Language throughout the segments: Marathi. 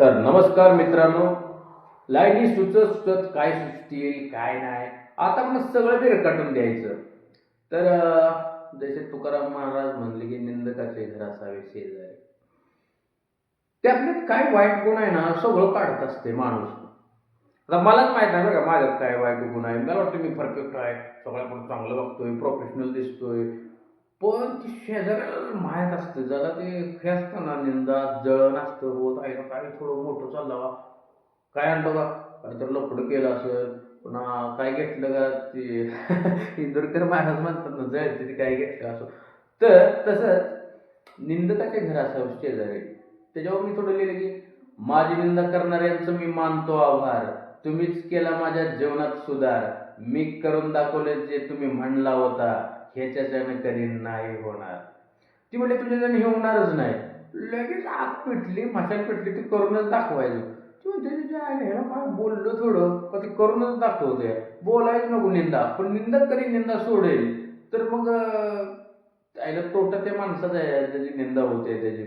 तर नमस्कार मित्रांनो. लाईनी सुचत सुचत काय सुचतील काय नाही आता मग सगळं ते रेखाटून द्यायचं. तर जसे तुकाराम महाराज म्हणले की निंदकाचे घर असावे शेजारी. त्यातले काय वाईट गुण आहे ना सगळं काढत असते माणूस. आता मलाच माहीत नाही बरं का माझ्यात काय वाईट गुण आहे. मला वाटतं मी परफेक्ट आहे. सगळ्याकडून चांगलं बघतोय प्रोफेशनल दिसतोय. पण ती शेजाऱ्याला माहीत असतं जरा ते हे असतं ना निंदा जळण असतं होत आहे ना काय थोडं मोठं चाललं बा. काय आणलं का काहीतरी लपडं केलं असेल. पुन्हा काय घेतलं का? ते इंदोरकर महाराज म्हणतात ना जळते ते काय घेतलं असं. तर तसंच निंदकाचे घर असावं शेजारी. त्याच्यावर मी थोडं लिहिलं की माझी निंदा करणाऱ्यांचं मी मानतो आभार. तुम्हीच केला माझ्या जीवनात सुधार. मी करून दाखवले जे तुम्ही म्हणला होता. ह्याच्याच्यानं कधी नाही होणार. ती म्हणजे तुझ्याच्यानं हे होणारच नाही. लगेच आग पेटली मशाल पेटली ती करूनच दाखवायचं. ती म्हणते तुझ्या ह्याला काय बोललो थोडं? पण ते करूनच दाखवते. बोलायच नको निंदा पण निंदा कधी निंदा सोडेल. तर मग अं, आईला तोटा त्या माणसाचा आहे त्याची निंदा होते त्याची.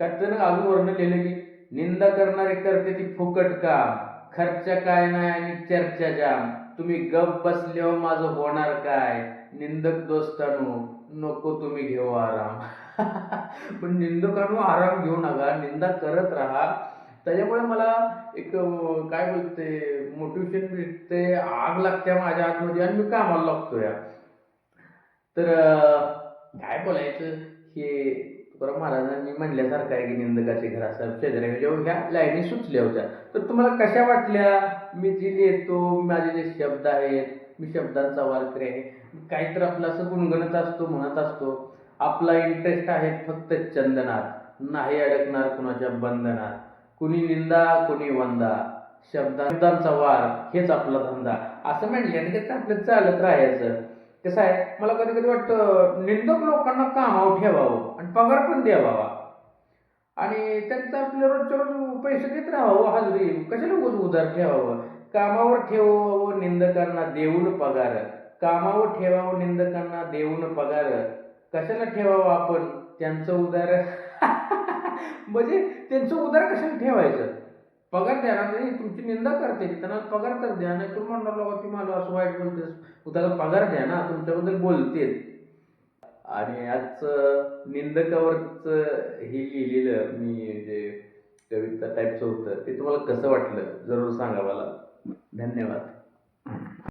कारण त्यानं अजून वर्ण लिहिलं की निंदा करणारे करते ती फुकट काम खर्च काय नाही आणि चर्चा जाम. तुम्ही गप बसल्यावर माझं होणार काय? निंदक दोस्तानू नको तुम्ही घेऊ आराम. पण निंदकांनो आराम घेऊ नका. निंदा करत राहा. त्याच्यामुळे मला एक काय बोलते मोटिवेशन भेटते आग लागते माझ्या आतमध्ये आणि मी कामाला लागतो या तर काय बोलायचं? हे तुकाराम महाराजांनी म्हणल्यासारखं आहे की निंदकाचे घर असतात शेजारी जेव्हा हो, ह्या लाईनी सुचल्या होत्या. तर तुम्हाला कशा वाटल्या? मी जी लिहितो माझे जे शब्द आहेत मी शब्दांचा वारकरी आहे. काहीतरी आपलं असं गुणगणत असतो म्हणत असतो. आपला इंटरेस्ट आहे फक्त चंदनात. नाही अडकणार कुणाच्या बंधनात. कुणी निंदा कुणी वंदा. शब्दांचा वार हेच आपला धंदा. असं म्हटल्याने त्याचं आपलं चालत राहायचं. कसं आहे मला कधी कधी वाटतं निंदक लोकांना कामावर ठेवावं आणि पगार पण द्यावा आणि त्यांचं आपल्या रोजच्या रोज पैसे देत राहावं हजरी कशाला उगाच उधार ठेवावं? कामावर ठेवावं निंदकांना देऊन पगार. कामावर ठेवावं निंदकांना देऊन पगार. कशाला ठेवावं आपण? त्यांचं उदार म्हणजे त्यांचं उदार कशाला ठेवायचं? पगार द्या ना नाही तुमची निंदा करते त्यांना पगार तर द्या. नाही तर म्हणणार लोक ती मला असं वाईट बोलतेस. उद्याला पगार द्या ना. तुमच्याबद्दल बोलतेच आणि आज निंदकावरच हे लिहिलेलं मी जे कविता टाईपचं होतं ते तुम्हाला कसं वाटलं? जरूर सांगा मला. धन्यवाद.